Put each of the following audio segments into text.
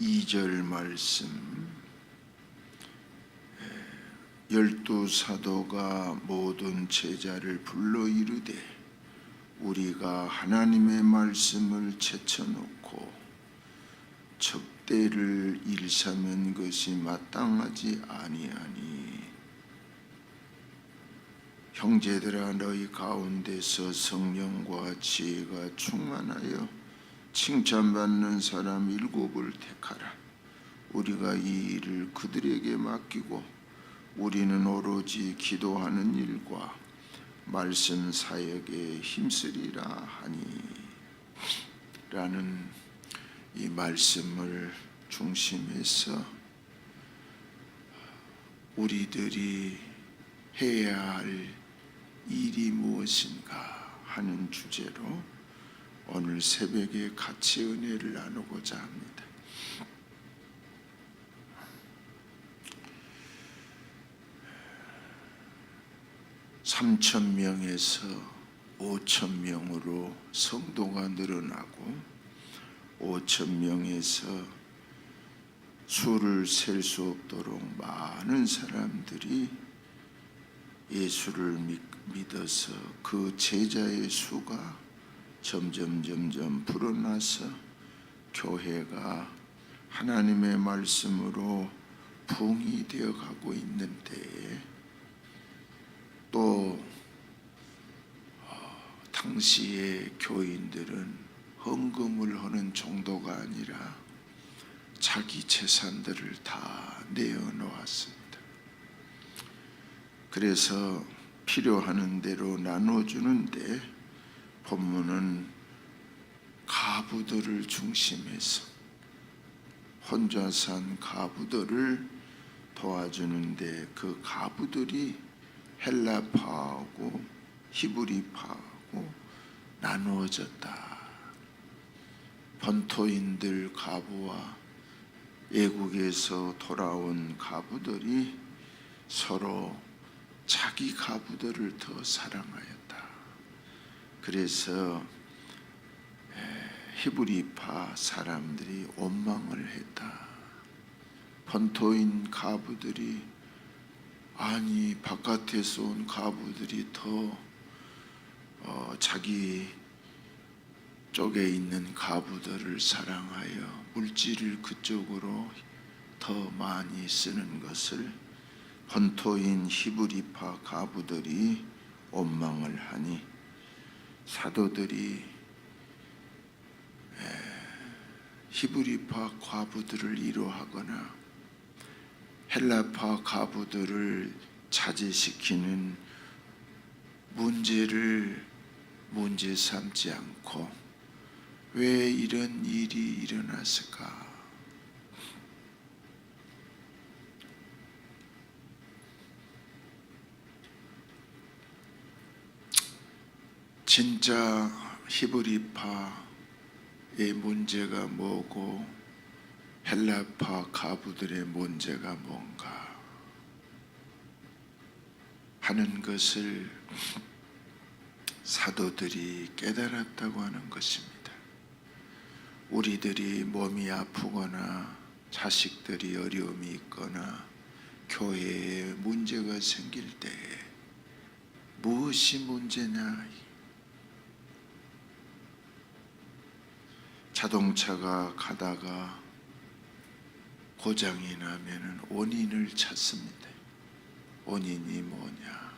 2절 말씀. 열두 사도가 모든 제자를 불러 이르되 우리가 하나님의 말씀을 제쳐놓고 적대를 일삼은 것이 마땅하지 아니하니 형제들아 너희 가운데서 성령과 지혜가 충만하여 칭찬받는 사람 일곱을 택하라. 우리가 이 일을 그들에게 맡기고 우리는 오로지 기도하는 일과 말씀 사역에 힘쓰리라 하니 라는 이 말씀을 중심해서 우리들이 해야 할 일이 무엇인가 하는 주제로 오늘 새벽에 같이 은혜를 나누고자 합니다. 3천 명에서 5천 명으로 성도가 늘어나고 5천 명에서 수를 셀 수 없도록 많은 사람들이 예수를 믿- 믿어서 그 제자의 수가 점점 점점 불어나서 교회가 하나님의 말씀으로 붕이 되어 가고 있는데 또 어, 당시의 교인들은 헌금을 하는 정도가 아니라 자기 재산들을 다 내어놓았습니다. 그래서 필요하는 대로 나눠주는데 본문은 가부들을 중심해서 혼자 산 가부들을 도와주는데 그 가부들이 헬라파하고 히브리파하고 나누어졌다. 본토인들 가부와 외국에서 돌아온 가부들이 서로 자기 가부들을 더 사랑하였다. 그래서 에, 히브리파 사람들이 원망을 했다. 본토인 가부들이 아니 바깥에서 온 가부들이 더 어, 자기 쪽에 있는 가부들을 사랑하여 물질을 그쪽으로 더 많이 쓰는 것을 본토인 히브리파 가부들이 원망을 하니 사도들이 에, 히브리파 과부들을 위로하거나 헬라파 가부들을 자제시키는 문제를 문제 삼지 않고 왜 이런 일이 일어났을까? 진짜 히브리파의 문제가 뭐고 헬라파 가부들의 문제가 뭔가 하는 것을 사도들이 깨달았다고 하는 것입니다. 우리들이 몸이 아프거나 자식들이 어려움이 있거나 교회에 문제가 생길 때 무엇이 문제냐? 자동차가 가다가 고장이 나면은 원인을 찾습니다. 원인이 뭐냐?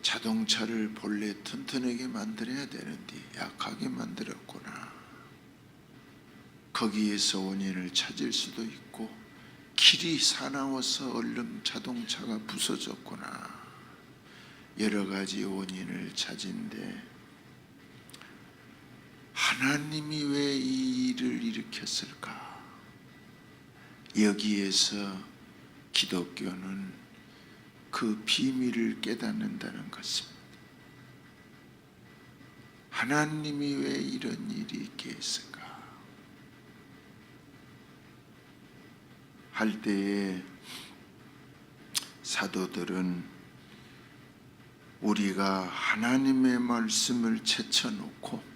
자동차를 본래 튼튼하게 만들어야 되는데 약하게 만들었구나. 거기에서 원인을 찾을 수도 있고 길이 사나워서 얼른 자동차가 부서졌구나. 여러 가지 원인을 찾은데 하나님이 왜 이 일을 일으켰을까? 여기에서 기독교는 그 비밀을 깨닫는다는 것입니다. 하나님이 왜 이런 일이 있게 했을까? 할 때에 사도들은 우리가 하나님의 말씀을 제쳐놓고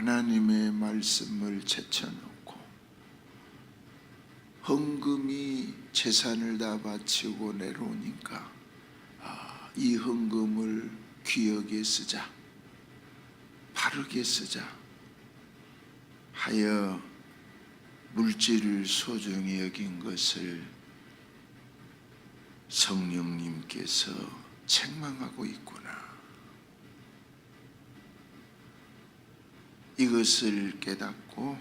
하나님의 말씀을 제쳐놓고 헌금이 재산을 다 바치고 내려오니까 아, 이 헌금을 귀하게 쓰자, 바르게 쓰자 하여 물질을 소중히 여긴 것을 성령님께서 책망하고 있구나. 이것을 깨닫고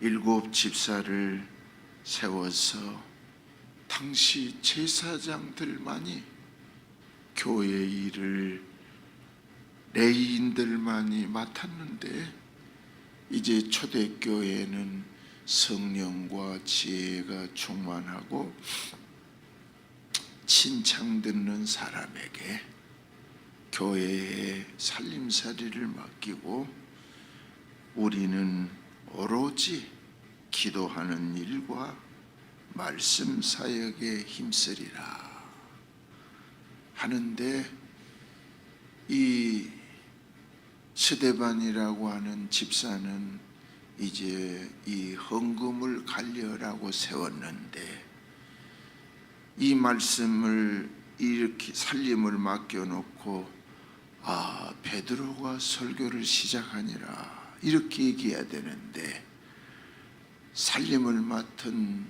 일곱 집사를 세워서 당시 제사장들만이 교회 일을 레인들만이 맡았는데 이제 초대교회는 성령과 지혜가 충만하고 칭찬 듣는 사람에게 교회의 살림살이를 맡기고 우리는 오로지 기도하는 일과 말씀 사역에 힘쓰리라 하는데 이 스데반이라고 하는 집사는 이제 이 헌금을 갈려라고 세웠는데 이 말씀을 이렇게 살림을 맡겨놓고 아 베드로가 설교를 시작하니라 이렇게 얘기해야 되는데 살림을 맡은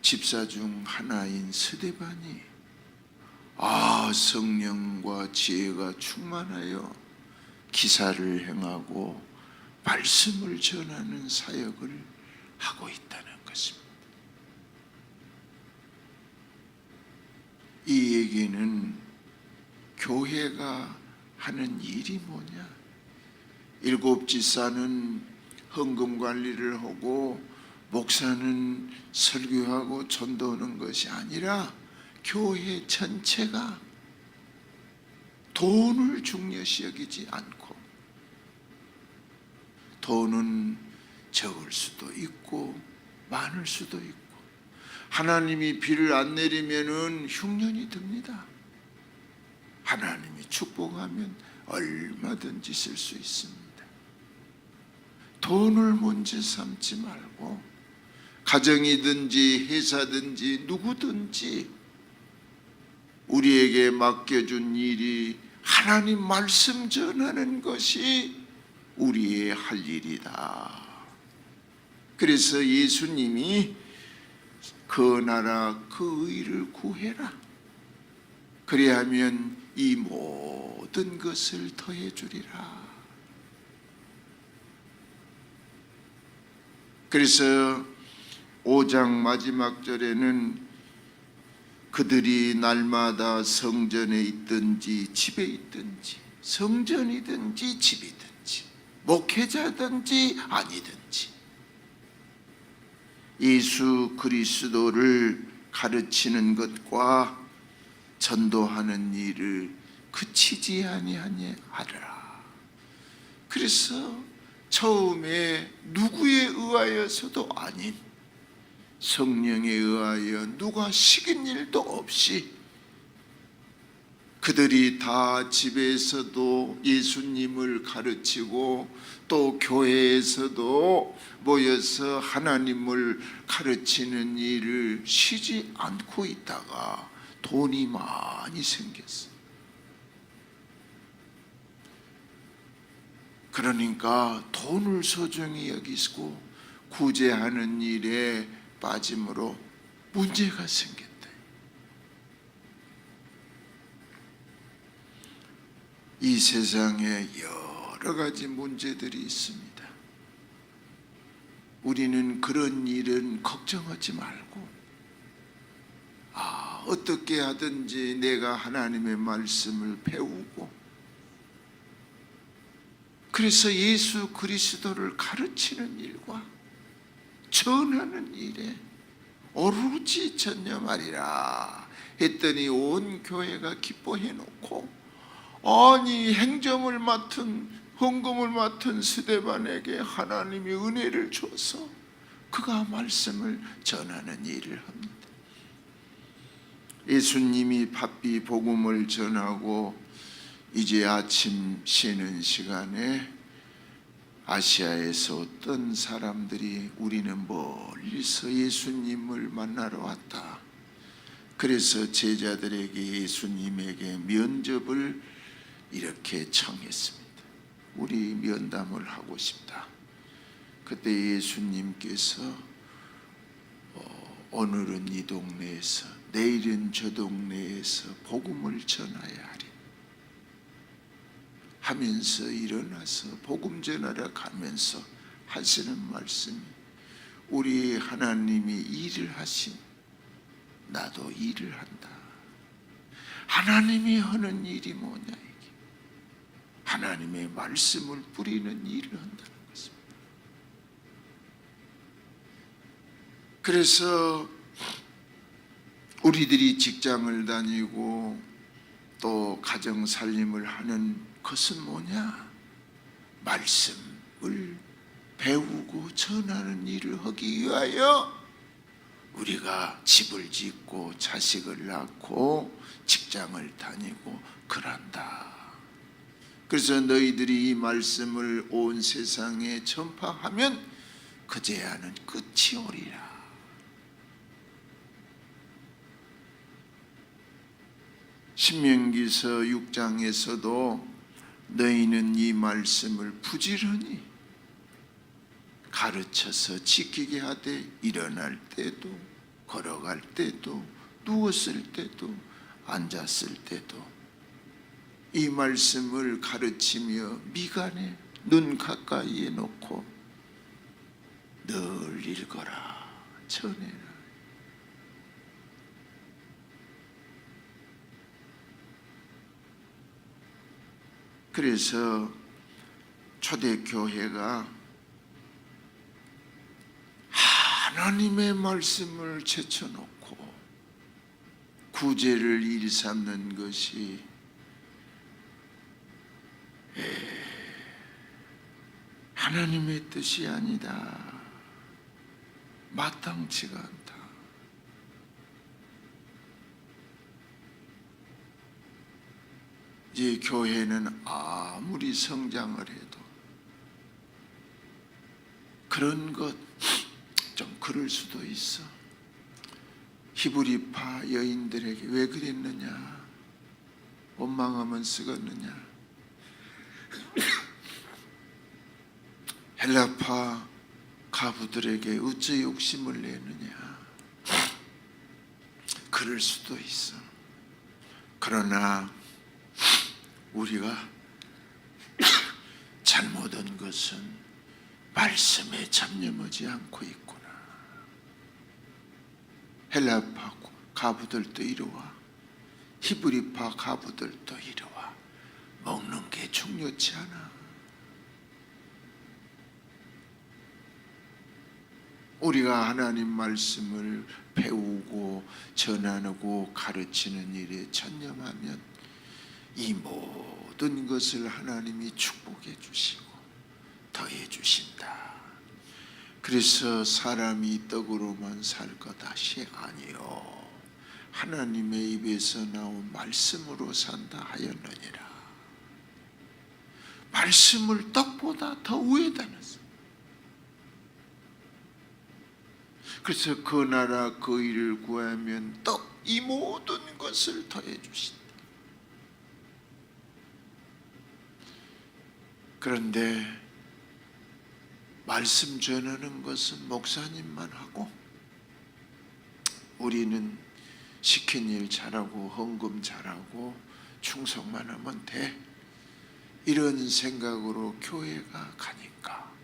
집사 중 하나인 스데반이 아 성령과 지혜가 충만하여 기사를 행하고 말씀을 전하는 사역을 하고 있다는 것입니다. 이 얘기는 교회가 하는 일이 뭐냐? 일곱 지사는 헌금 관리를 하고 목사는 설교하고 전도하는 것이 아니라 교회 전체가 돈을 중요시 여기지 않고 돈은 적을 수도 있고 많을 수도 있고 하나님이 비를 안 내리면은 흉년이 듭니다. 하나님이 축복하면 얼마든지 쓸 수 있습니다. 돈을 문제 삼지 말고 가정이든지 회사든지 누구든지 우리에게 맡겨준 일이 하나님 말씀 전하는 것이 우리의 할 일이다. 그래서 예수님이 그 나라 그 의를 구해라. 그리하면 이 모든 것을 더해 주리라. 그래서 5장 마지막 절에는 그들이 날마다 성전에 있든지 집에 있든지 성전이든지 집이든지 목회자든지 아니든지 예수 그리스도를 가르치는 것과 전도하는 일을 그치지 아니하니 하라. 그래서 처음에 누구에 의하여서도 아닌 성령에 의하여 누가 시킨 일도 없이 그들이 다 집에서도 예수님을 가르치고 또 교회에서도 모여서 하나님을 가르치는 일을 쉬지 않고 있다가 돈이 많이 생겼어. 그러니까 돈을 소중히 여기고 구제하는 일에 빠짐으로 문제가 생겼다. 이 세상에 여러 가지 문제들이 있습니다. 우리는 그런 일은 걱정하지 말고 아, 어떻게 하든지 내가 하나님의 말씀을 배우고 그래서 예수 그리스도를 가르치는 일과 전하는 일에 오로지 전념하리라 했더니 온 교회가 기뻐해 놓고 아니 행정을 맡은 헌금을 맡은 스데반에게 하나님이 은혜를 줘서 그가 말씀을 전하는 일을 합니다. 예수님이 바삐 복음을 전하고 이제 아침 쉬는 시간에 아시아에서 어떤 사람들이 우리는 멀리서 예수님을 만나러 왔다. 그래서 제자들에게 예수님에게 면접을 이렇게 청했습니다. 우리 면담을 하고 싶다. 그때 예수님께서 어, 오늘은 이 동네에서 내일은 저 동네에서 복음을 전하야 하리. 하면서 일어나서 복음 전하러 가면서 하시는 말씀이 우리 하나님이 일을 하신 나도 일을 한다. 하나님이 하는 일이 뭐냐 이게 하나님의 말씀을 뿌리는 일을 한다는 것입니다. 그래서 우리들이 직장을 다니고 또 가정 살림을 하는 것은 뭐냐? 말씀을 배우고 전하는 일을 하기 위하여 우리가 집을 짓고 자식을 낳고 직장을 다니고 그런다. 그래서 너희들이 이 말씀을 온 세상에 전파하면 그제야는 끝이 오리라. 신명기서 6장에서도 너희는 이 말씀을 부지런히 가르쳐서 지키게 하되 일어날 때도 걸어갈 때도 누웠을 때도 앉았을 때도 이 말씀을 가르치며 미간에 눈 가까이에 놓고 늘 읽어라 전해라 그래서 초대교회가 하나님의 말씀을 제쳐놓고 구제를 일삼는 것이 에, 하나님의 뜻이 아니다. 마땅치가 않다. 이제 교회는 아무리 성장을 해도 그런 것 좀 그럴 수도 있어. 히브리파 여인들에게 왜 그랬느냐? 원망하면 쓰겠느냐? 헬라파 가부들에게 어째 욕심을 내느냐? 그럴 수도 있어. 그러나 우리가 잘못한 것은 말씀에 잡념하지 않고 있구나. 헬라파 가부들도 이러와 히브리파 가부들도 이러와 먹는 게 중요치 않아. 우리가 하나님 말씀을 배우고 전하고 가르치는 일에 전념하면 이 모든 것을 하나님이 축복해 주시고 더해 주신다. 그래서 사람이 떡으로만 살 것이 아니요 하나님의 입에서 나온 말씀으로 산다 하였느니라. 말씀을 떡보다 더 위에다 놨어. 그래서 그 나라 그 일을 구하면 떡 이 모든 것을 더해 주신다. 그런데 말씀 전하는 것은 목사님만 하고 우리는 시킨 일 잘하고 헌금 잘하고 충성만 하면 돼. 이런 생각으로 교회가 가니까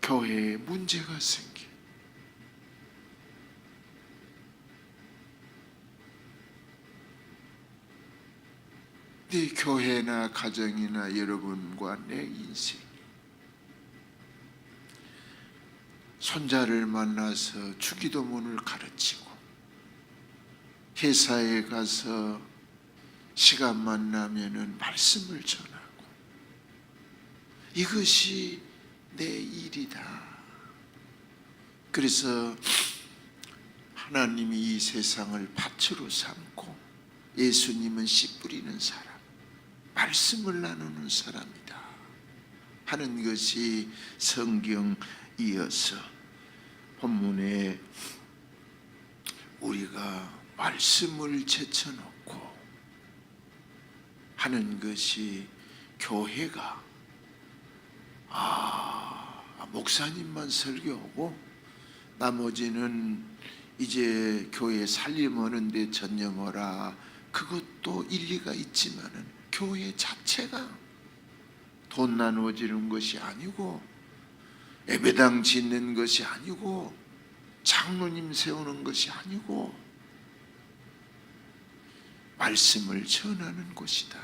교회에 문제가 생겨. 네 교회나 가정이나 여러분과 내 인생 손자를 만나서 주기도문을 가르치고 회사에 가서 시간 만 나면은 말씀을 전하고 이것이 내 일이다. 그래서 하나님이 이 세상을 밭으로 삼고 예수님은 씨 뿌리는 사람, 말씀을 나누는 사람이다. 하는 것이 성경 이어서 본문에 우리가 말씀을 제쳐놓고 하는 것이 교회가 아 목사님만 설교하고 나머지는 이제 교회 살림하는데 전념하라 그것도 일리가 있지만은 교회 자체가 돈 나누어지는 것이 아니고 예배당 짓는 것이 아니고 장로님 세우는 것이 아니고 말씀을 전하는 곳이다.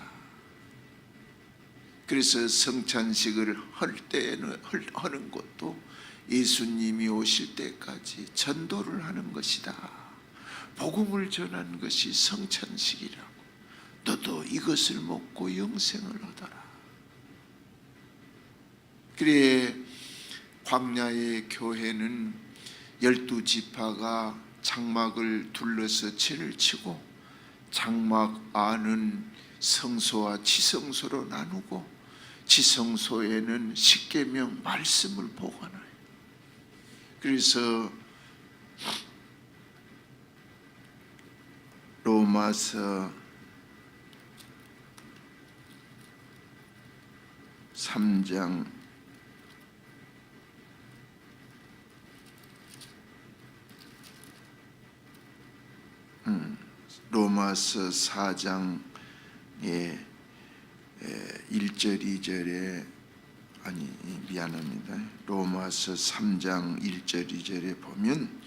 그래서 성찬식을 할 때는 할- 하는 것도 예수님이 오실 때까지 전도를 하는 것이다. 복음을 전하는 것이 성찬식이라고. 너도 이것을 먹고 영생을 얻어라. 그래 광야의 교회는 열두 지파가 장막을 둘러서 채를 치고 장막 안은 성소와 지성소로 나누고 지성소에는 십계명 말씀을 보관해요. 그래서 로마서 3장 로마서 4장의 1절 2절에 아니 미안합니다. 로마서 3장 1절 2절에 보면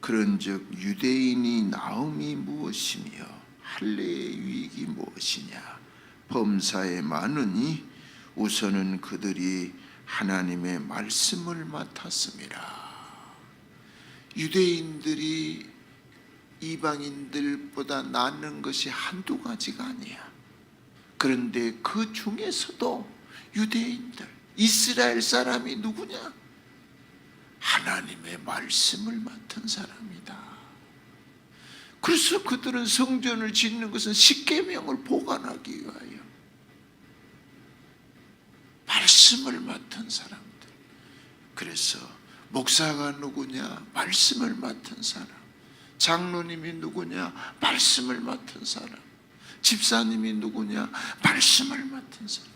그런즉 유대인이 나음이 무엇이며 할례의 유익이 무엇이냐 범사에 많으니 우선은 그들이 하나님의 말씀을 맡았음이라 유대인들이 이방인들보다 낫는 것이 한두 가지가 아니야. 그런데 그 중에서도 유대인들, 이스라엘 사람이 누구냐? 하나님의 말씀을 맡은 사람이다. 그래서 그들은 성전을 짓는 것은 십계명을 보관하기 위하여 말씀을 맡은 사람들. 그래서 목사가 누구냐? 말씀을 맡은 사람. 장로님이 누구냐? 말씀을 맡은 사람. 집사님이 누구냐? 말씀을 맡은 사람.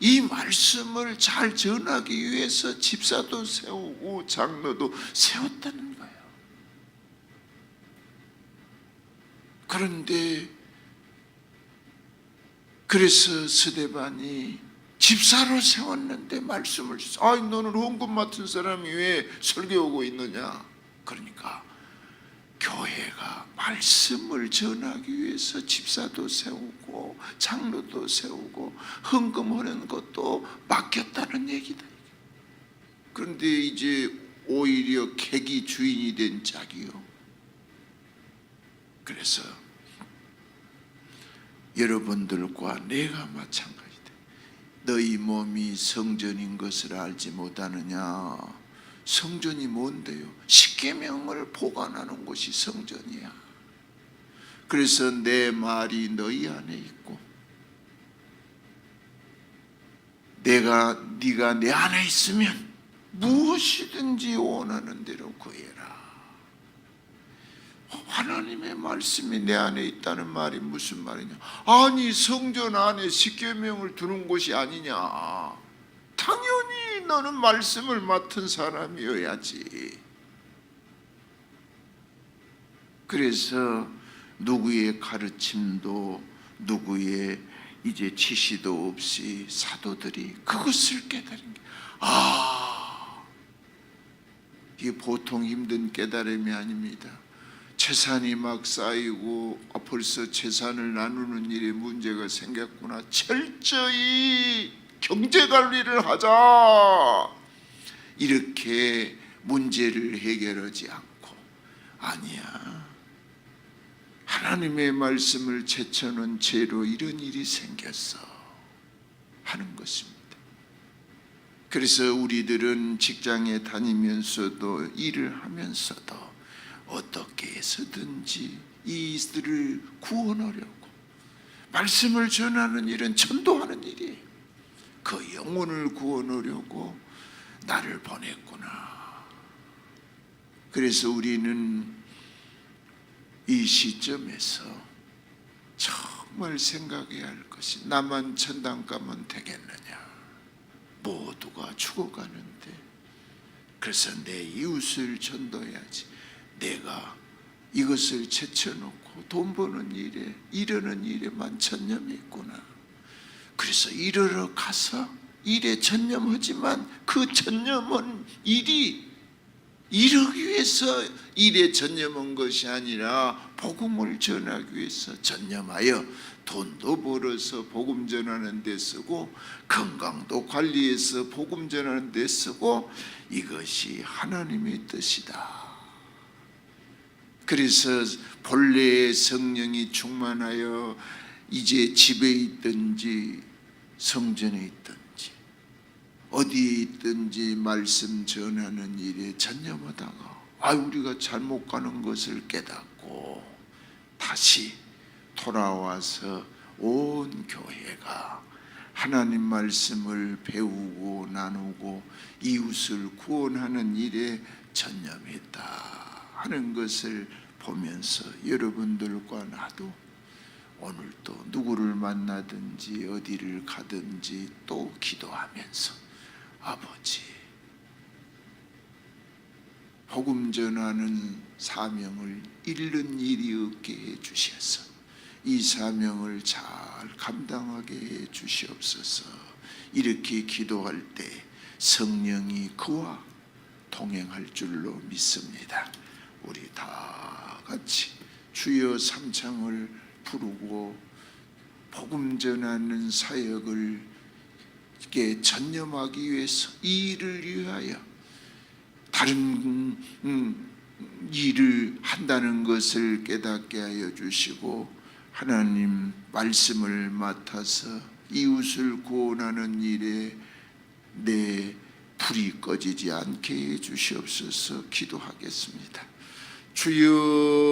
이 말씀을 잘 전하기 위해서 집사도 세우고 장로도 세웠다는 거예요. 그런데 그래서 스데반이 집사로 세웠는데 말씀을 아 너는 헌금 맡은 사람이 왜 설교하고 있느냐? 그러니까 교회가 말씀을 전하기 위해서 집사도 세우고 장로도 세우고 헌금하는 것도 맡겼다는 얘기다. 그런데 이제 오히려 객이 주인이 된 짝이요. 그래서 여러분들과 내가 마찬가지다. 너희 몸이 성전인 것을 알지 못하느냐? 성전이 뭔데요? 십계명을 보관하는 곳이 성전이야. 그래서 내 말이 너희 안에 있고 내가 네가 내 안에 있으면 무엇이든지 원하는 대로 구해라. 하나님의 말씀이 내 안에 있다는 말이 무슨 말이냐? 아니 성전 안에 십계명을 두는 곳이 아니냐? 당연히 너는 말씀을 맡은 사람이어야지. 그래서 누구의 가르침도 누구의 이제 지시도 없이 사도들이 그것을 깨달은 게 아, 이게 보통 힘든 깨달음이 아닙니다. 재산이 막 쌓이고 아, 벌써 재산을 나누는 일에 문제가 생겼구나. 철저히 경제 관리를 하자. 이렇게 문제를 해결하지 않고 아니야. 하나님의 말씀을 제쳐놓은 죄로 이런 일이 생겼어 하는 것입니다. 그래서 우리들은 직장에 다니면서도 일을 하면서도 어떻게 해서든지 이들을 구원하려고 말씀을 전하는 일은 전도하는 일이에요. 그 영혼을 구원하려고 나를 보냈구나. 그래서 우리는 이 시점에서 정말 생각해야 할 것이 나만 천당 가면 되겠느냐. 모두가 죽어가는데 그래서 내 이웃을 전도해야지. 내가 이것을 제쳐놓고 돈 버는 일에 이러는 일에만 전념이 있구나. 그래서 일하러 가서 일에 전념하지만 그 전념은 일이 이러기 위해서 일에 전념한 것이 아니라 복음을 전하기 위해서 전념하여 돈도 벌어서 복음 전하는 데 쓰고 건강도 관리해서 복음 전하는 데 쓰고 이것이 하나님의 뜻이다. 그래서 본래의 성령이 충만하여 이제 집에 있든지 성전에 있든지 어디에 있든지 말씀 전하는 일에 전념하다가 아 우리가 잘못 가는 것을 깨닫고 다시 돌아와서 온 교회가 하나님 말씀을 배우고 나누고 이웃을 구원하는 일에 전념했다 하는 것을 보면서 여러분들과 나도 오늘 또 누구를 만나든지 어디를 가든지 또 기도하면서 아버지 복음 전하는 사명을 잃는 일이 없게 해 주셔서 이 사명을 잘 감당하게 해 주시옵소서. 이렇게 기도할 때 성령이 그와 동행할 줄로 믿습니다. 우리 다 같이 주여 삼창을 부르고 복음 전하는 사역을 이렇게 전념하기 위해서 이 일을 위하여 다른 음, 일을 한다는 것을 깨닫게 하여 주시고 하나님 말씀을 맡아서 이웃을 구원하는 일에 내 불이 꺼지지 않게 해 주시옵소서 기도하겠습니다. 주여